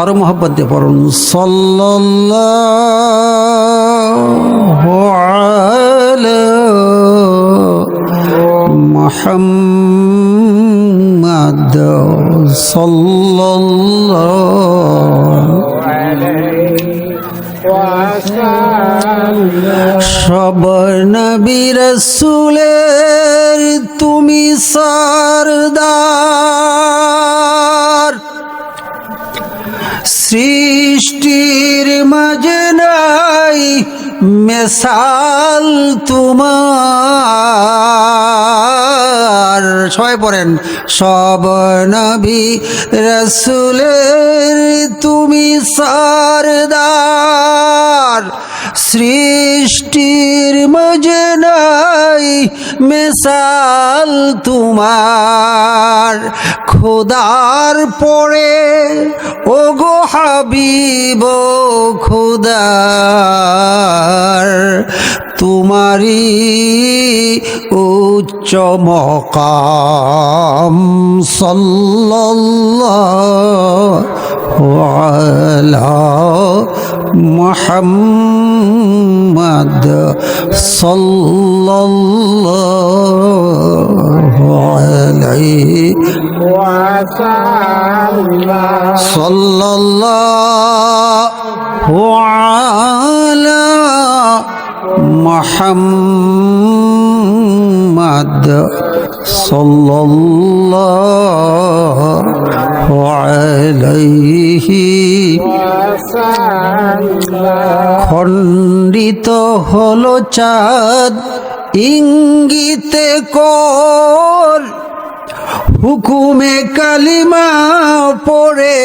আরও মোহাব্বত দিয়ে পড়ুন। আলা মুহাম্মাদ সাল্লাল্লাহু সব নবী রসুলের তুমি সরদার। সৃষ্টির মাঝে নাই মেসাল তোমার। সবাই পড়েন, সব নবী রসুলের তুমি সরদার। সৃষ্টির মাঝে নাই মেসাল তোমার। খোদার পরে ও গো হাবিব খুদার তোমারি উচ্চ মকাম সাল্লাল্লাহু وعلى محمد صلى الله عليه وسلم. صلى الله على محمد صلى الله عليه খণ্ডিত হলো চাঁদ ইঙ্গিতে কর হুকুমে কালিমা পড়ে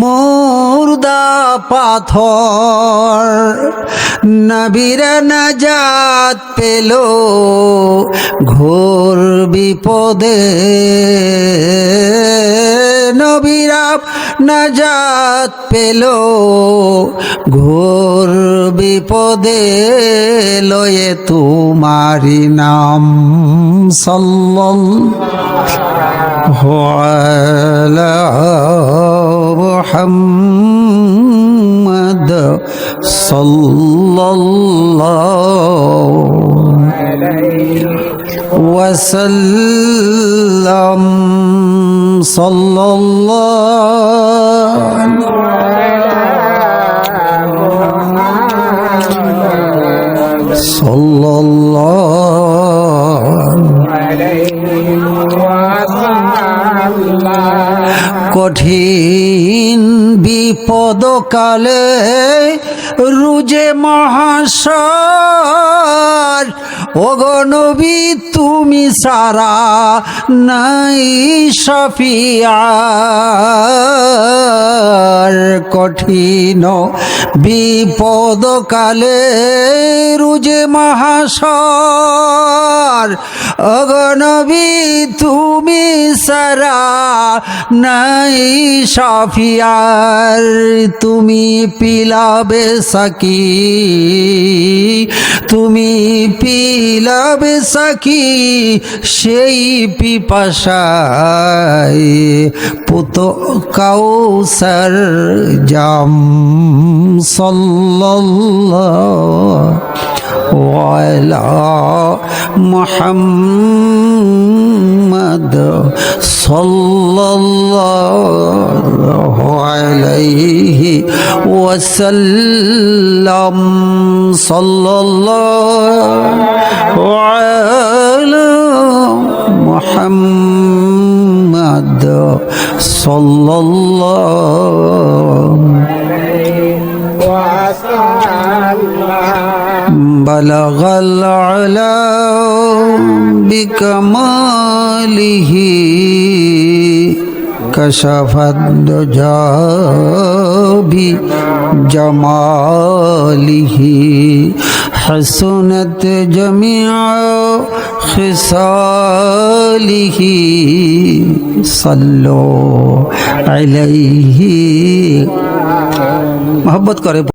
মুর্দা পাথর নবীরা নাজাত পেল ঘোর বিপদে। নবীরা নাজাত পেল ঘোর বিপদে। লয়ে তোমারি নাম আলা মুহাম্মদ। সাল্লাল্লাহু ওয়াসাল্লাম সাল্লাল্লাহু সাল্লাল্লাহু কঠিন বিপদকালে রুজে মহাশয় ওগনবী তুমি সারা নাই সফিয়ার কঠিন বিপদ কালে রুজে মহাশর অগনবী তুমি সারা নাই সফিয়ার তুমি পিলাবে সাকি তুমি পিলাবে সাকি সেই পিপাসায় পুত কাউসার জাম সাল্লাল্লাহু আলা মুহাম্মদ محمد صلى الله عليه وسلم. صلى الله على محمد صلى الله وسلم. بلغ العلا بكمال بكماله كشف الدجى بجماله حسنت جميع خصاله صلوا عليه محبت করে